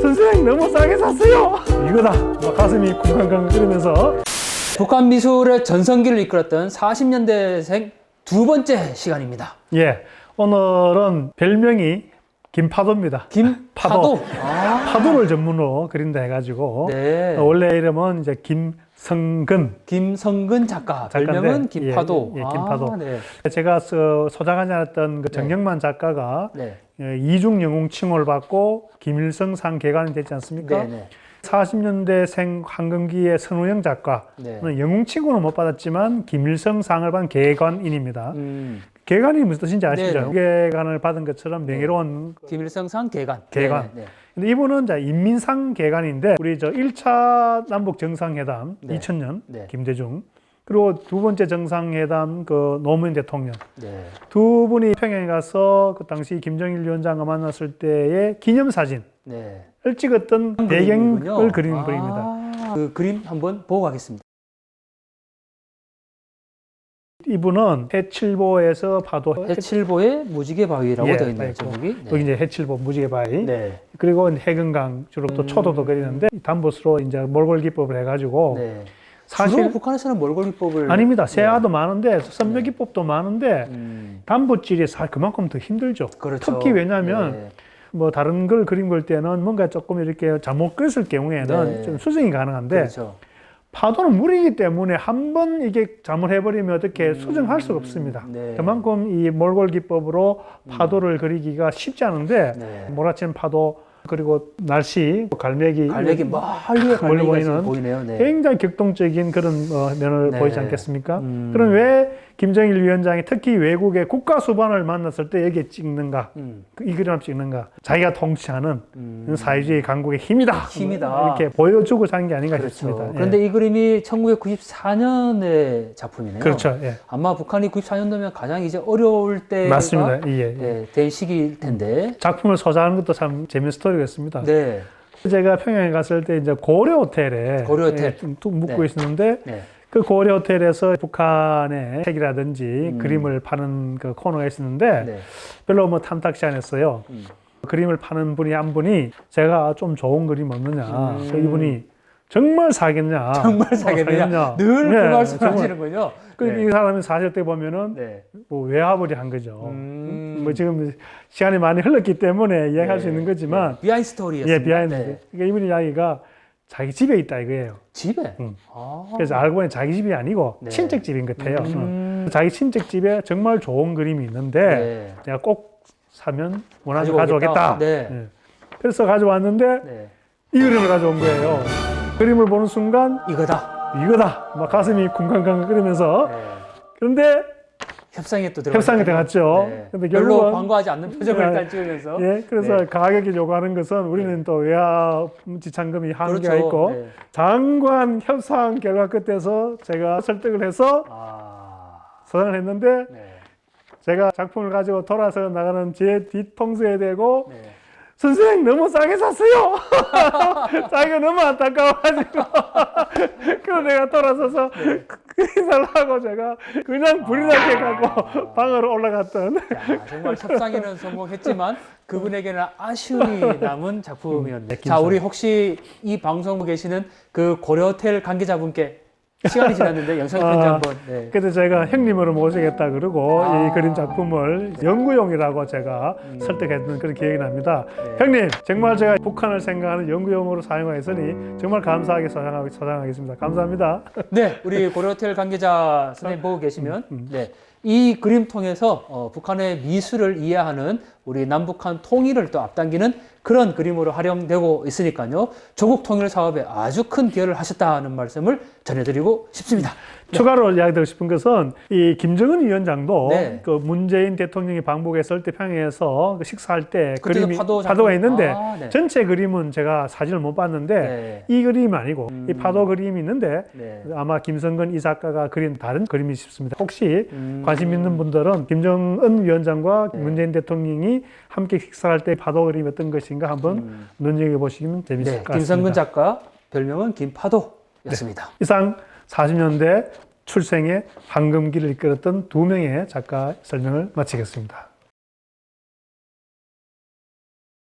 선생 너무 싸게 샀어요. 이거다. 막 가슴이 쿵쾅쿵 끓으면서 북한 미술의 전성기를 이끌었던 40년대생 두 번째 시간입니다. 예 오늘은 별명이 김파도입니다. 김파도. 아, 파도를 전문으로 그린다 해가지고 네. 어, 원래 이름은 이제 김성근. 김성근 작가. 작가인데, 별명은 김파도. 예, 예, 김파도. 아, 네. 제가 서- 소장하지 않았던 그 정영만 작가가 네. 예, 이중 영웅 칭호를 받고 김일성 상 개관이 됐지 않습니까? 네. 네. 40년대생 황금기의 선우영 작가. 네. 는 영웅 칭호는 못 받았지만 김일성 상을 받은 개관인입니다. 음, 개관이 무슨 뜻인지 아시죠? 개관을 받은 것처럼 명예로운. 김일성상 개관. 개관. 네, 네, 네. 근데 이분은 이제 인민상 개관인데 우리 저 1차 남북 정상회담 네. 2000년 네. 김대중 그리고 두 번째 정상회담 그 노무현 대통령 네. 두 분이 평양에 가서 그 당시 김정일 위원장과 만났을 때의 기념 사진을 네. 찍었던. 배경을 그린 아, 분입니다. 그 그림 한번 보고 가겠습니다. 이분은 해칠보에서 파도 해칠보의 무지개 바위라고 예, 되어 있네요. 있고. 제목이. 여기 이제 해칠보 무지개 바위 네. 그리고 해금강 주로 또 음. 초도도 그리는데 담보스로 이제 몰골 기법을 해가지고 네. 사실 북한에서는 몰골기법을 아닙니다 세아도 많은데 선묘 기법도 많은데 음, 담보질이 사 그만큼 더 힘들죠. 그렇죠. 특히 왜냐하면 네. 뭐 다른 걸 그림 볼 때는 뭔가 조금 이렇게 잘못 그렸을 경우에는 네. 좀 수정이 가능한데 그렇죠. 파도는 물이기 때문에 한 번 이게 잘못해버리면 어떻게 수정할 수가 없습니다. 네. 그만큼 이 몰골 기법으로 파도를 그리기가 쉽지 않은데 네. 몰아치는 파도 그리고 날씨 갈매기 갈매기 멀리 지금 보이는 보이네요. 네. 굉장히 격동적인 그런 어, 면을 네. 보이지 않겠습니까? 음. 그럼 왜 김정일 위원장이 특히 외국의 국가 수반을 만났을 때 여기에 찍는가? 음, 그이 그림을 찍는가? 자기가 통치하는 음. 사회주의 강국의 힘이다. 힘이다. 이렇게 보여주고 사는 게 아닌가 그렇죠. 싶습니다. 예. 그런데 이 그림이 1994년의 작품이네요. 그렇죠. 예. 아마 북한이 94년도면 가장 이제 어려울 때가 맞습니다. 예, 예. 예, 된 시기일 텐데. 작품을 소장하는 것도 참 재밌는 스토리 였습니다. 네. 제가 평양에 갔을 때 이제 고려 호텔에 고려 호텔. 예, 좀툭 묵고 네. 있었는데 네. 그 고려 호텔에서 북한의 책이라든지 음. 그림을 파는 그 코너가 있었는데 네. 별로 뭐 탐탁지 않았어요. 음. 그림을 파는 분이 한 분이 제가 좀 좋은 그림 없느냐. 음. 이분이 정말 사겠냐. 정말 어, 사겠느냐. 늘 네, 그 말씀 정말. 하시는군요. 그 네. 이 사람이 사실 때 보면은 네. 뭐 외화벌이 한 거죠. 음. 뭐 지금 시간이 많이 흘렀기 때문에 이야기할 수 네. 있는 거지만 네. 비하인드 스토리였습니다. 예 비하인드. 네. 그러니까 이분 이야기가 자기 집에 있다 이거예요. 집에. 음. 아. 그래서 알고 보니 자기 집이 아니고 네. 친척 집인 것 같아요. 음. 어. 자기 친척 집에 정말 좋은 그림이 있는데 네. 내가 꼭 사면 거 가져오겠다. 네. 예. 그래서 가져왔는데 네. 이 그림을 가져온 거예요. 그림을 보는 순간 이거다. 이거다. 막 가슴이 쿵쾅쿵 끓으면서 네. 그런데 협상에 또 들어가. 협상에 들어갔죠. 근데 별로 결국은- 반가워하지 않는 표정을 네. 일단 찍으면서. 예, 그래서 네. 가격이 요구하는 것은 우리는 또 외화 지참금이 한계가 그렇죠. 있고 네. 장관 협상 결과 끝에서 제가 설득을 해서 아. 소장을 했는데 네. 제가 작품을 가지고 돌아서 나가는 제 뒤통수에 대고 네. 선생 너무 싸게 샀어요. 자기가 너무 안타까워가지고 그래서 내가 돌아서서 네. 그 인사를 하고 제가 그냥 불이 나게 가고 방으로 올라갔던 야, 정말 협상에는 성공했지만 그분에게는 아쉬움이 남은 작품이었네요. 네, 자, 우리 혹시 이 방송 계시는 그 고려호텔 관계자분께 시간이 지났는데 영상 편지 아, 한번. 네. 그래서 제가 형님으로 모시겠다 그러고 아. 이 그림 작품을 연구용이라고 제가 설득했던 그런 기억이 납니다. 네. 형님 정말 제가 북한을 생각하는 연구용으로 사용하였으니 정말 감사하게 소장하고 소장하겠습니다. 감사합니다. 네, 우리 고려호텔 관계자 선생님 보고 계시면 음, 네, 이 그림 통해서 어, 북한의 미술을 이해하는 우리 남북한 통일을 또 앞당기는 그런 그림으로 활용되고 있으니까요. 조국 통일 사업에 아주 큰 기여를 하셨다는 말씀을 전해드리고 싶습니다. 추가로 이야기드리고 싶은 것은 이 김정은 위원장도 네. 그 문재인 대통령이 방북했을 때 평양에서 그 식사할 때 그림이 파도 파도 가 있는데 아, 네. 전체 그림은 제가 사진을 못 봤는데 네. 이 그림이 아니고 음. 이 파도 그림이 있는데 네. 아마 김성근 이 작가가 그린 다른 그림이 싶습니다. 혹시 음. 관심 있는 분들은 김정은 위원장과 네. 문재인 대통령이 함께 식사할 때 파도 그림이 어떤 것인가 한번 눈여겨 보시면 재밌을 네, 것 같습니다. 김성근 작가 별명은 김파도였습니다. 이상 40년대 출생의 황금기를 이끌었던 두 명의 작가 설명을 마치겠습니다.